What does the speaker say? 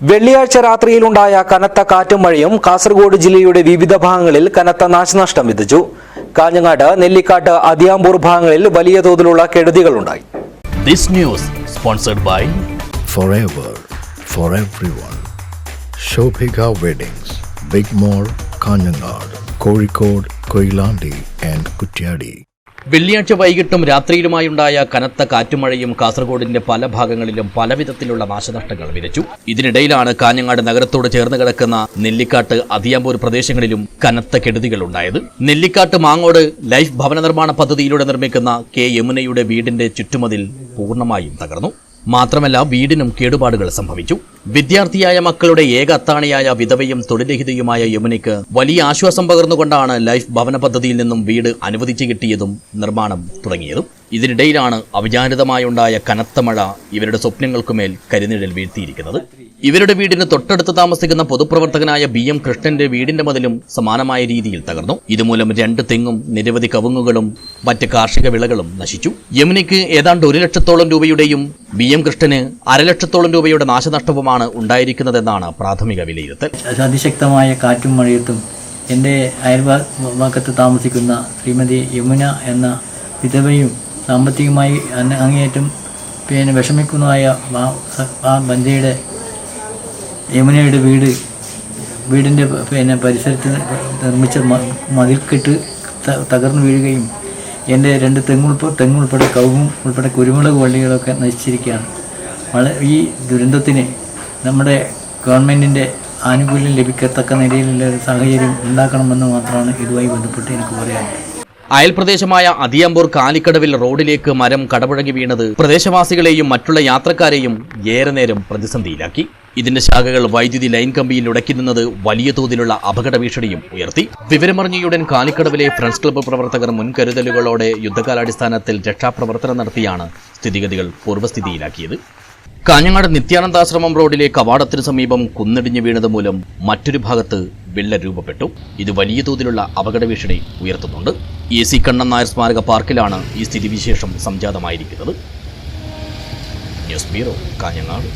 വെള്ളിയാഴ്ച രാത്രിയിലുണ്ടായ കനത്ത കാറ്റും മഴയും കാസർഗോഡ് ജില്ലയുടെ വിവിധ ഭാഗങ്ങളിൽ കനത്ത നാശനഷ്ടം വിധിച്ചു കാഞ്ഞങ്ങാട് നെല്ലിക്കാട്ട് അതിയാമ്പൂർ ഭാഗങ്ങളിൽ വലിയ തോതിലുള്ള കെടുതികളുണ്ടായി This news sponsored by forever for everyone. Shobhika Weddings, Big Mall, Kanyanad, Kozhikode, Koilandi and Kutyadi. വെള്ളിയാഴ്ച വൈകിട്ടും രാത്രിയിലുമായുണ്ടായ കനത്ത കാറ്റുമഴയും കാസർഗോഡിന്റെ പല ഭാഗങ്ങളിലും പലവിധത്തിലുള്ള നാശനഷ്ടങ്ങൾ വിതച്ചു. ഇതിനിടയിലാണ് കാഞ്ഞങ്ങാട് നഗരത്തോട് ചേർന്ന് കിടക്കുന്ന നെല്ലിക്കാട്ട് അതിയാമ്പൂർ പ്രദേശങ്ങളിലും കനത്ത കെടുതികൾ ഉണ്ടായത്. നെല്ലിക്കാട്ട് മാങ്ങോട് ലൈഫ് ഭവന നിർമ്മാണ പദ്ധതിയിലൂടെ നിർമ്മിക്കുന്ന കെ യമുനയുടെ വീടിന്റെ ചുറ്റുമതിൽ പൂർണമായും തകർന്നു. മാത്രമല്ല വീടിനും കേടുപാടുകൾ സംഭവിച്ചു. വിദ്യാർത്ഥിയായ മക്കളുടെ ഏക അത്താണിയായ വിധവയും തൊഴിലഹിതയുമായ യമുനയ്ക്ക് വലിയ ആശ്വാസം പകർന്നുകൊണ്ടാണ് ലൈഫ് ഭവന പദ്ധതിയിൽ നിന്നും വീട് അനുവദിച്ചു കിട്ടിയതും നിർമ്മാണം തുടങ്ങിയതും. ഇതിനിടയിലാണ് അവിചാരിതമായുണ്ടായ കനത്ത മഴ ഇവരുടെ സ്വപ്നങ്ങൾക്കുമേൽ കരിനിഴൽ വീഴ്ത്തിയിരിക്കുന്നത്. ഇവരുടെ വീടിന് തൊട്ടടുത്ത് താമസിക്കുന്ന പൊതുപ്രവർത്തകനായ ബി എം കൃഷ്ണന്റെ വീടിന്റെ മതിലും സമാനമായ രീതിയിൽ തകർന്നു. ഇതുമൂലം രണ്ട് തെങ്ങും നിരവധി കവുങ്ങുകളും മറ്റ് കാർഷിക വിളകളും നശിച്ചു. യമുനയ്ക്ക് ഏതാണ്ട് ഒരു ലക്ഷത്തോളം രൂപയുടെയും ബി എം കൃഷ്ണന് അരലക്ഷത്തോളം രൂപയുടെ നാശനഷ്ടവുമാണ് ഉണ്ടായിരിക്കുന്നതെന്നാണ് പ്രാഥമിക വിലയിരുത്തൽ. അതിശക്തമായ കാറ്റും മഴയത്തും എന്റെ അയൽവാക്കത്ത് താമസിക്കുന്ന ശ്രീമതി യമുന എന്ന വിധവയും സാമ്പത്തികമായി അങ്ങേയറ്റം പിന്നെ വിഷമിക്കുന്നതായ ആ- ബന്ധയുടെ യമുനയുടെ വീട് വീടിന്റെ പിന്നെ പരിസരത്ത് നിർമ്മിച്ച മതിൽക്കെട്ട് തകർന്നു വീഴുകയും എന്റെ രണ്ട് തെങ്ങുൾപ്പ തെങ്ങുൾപ്പെടെ കവുങ്ങും ഉൾപ്പെടെ കുരുമുളക് വള്ളികളൊക്കെ നശിച്ചിരിക്കുകയാണ്. വളരെ ഈ ദുരന്തത്തിന് നമ്മുടെ ഗവൺമെന്റിന്റെ ആനുകൂല്യം ലഭിക്കത്തക്ക നിലയിലുള്ള ഒരു സാഹചര്യം ഉണ്ടാക്കണമെന്ന് മാത്രമാണ് ഇതുമായി ബന്ധപ്പെട്ട് എനിക്ക് പറയാനുള്ളത്. അയൽപ്രദേശമായ അതിയമ്പൂർ കാലിക്കടവിൽ റോഡിലേക്ക് മരം കടപുഴകി വീണത് പ്രദേശവാസികളെയും മറ്റുള്ള യാത്രക്കാരെയും ഏറെ നേരം പ്രതിസന്ധിയിലാക്കി. ഇതിന്റെ ശാഖകൾ വൈദ്യുതി ലൈൻ കമ്പിയിൽ ഉടക്കി നിന്നത് വലിയ തോതിലുള്ള അപകട ഭീഷണിയും ഉയർത്തി. വിവരമറിഞ്ഞയുടൻ കാലിക്കടവിലെ ഫ്രണ്ട്സ് ക്ലബ്ബ് പ്രവർത്തകർ മുൻകരുതലുകളോടെ യുദ്ധകാലാടിസ്ഥാനത്തിൽ രക്ഷാപ്രവർത്തനം നടത്തിയാണ് സ്ഥിതിഗതികൾ പൂർവസ്ഥിതിയിലാക്കിയത്. കാഞ്ഞങ്ങാട് നിത്യാനന്ദാശ്രമം റോഡിലെ കവാടത്തിന് സമീപം കുന്നിടിഞ്ഞു വീണത് മൂലം മറ്റൊരു ഭാഗത്ത് വിള്ളൽ രൂപപ്പെട്ടു. ഇത് വലിയ തോതിലുള്ള അപകട ഭീഷണി ഉയർത്തുന്നുണ്ട്. എ സി കണ്ണൻ നായർ സ്മാരക പാർക്കിലാണ് ഈ സ്ഥിതിവിശേഷം സംജാതമായിരിക്കുന്നത്. News bureau Kanhangad.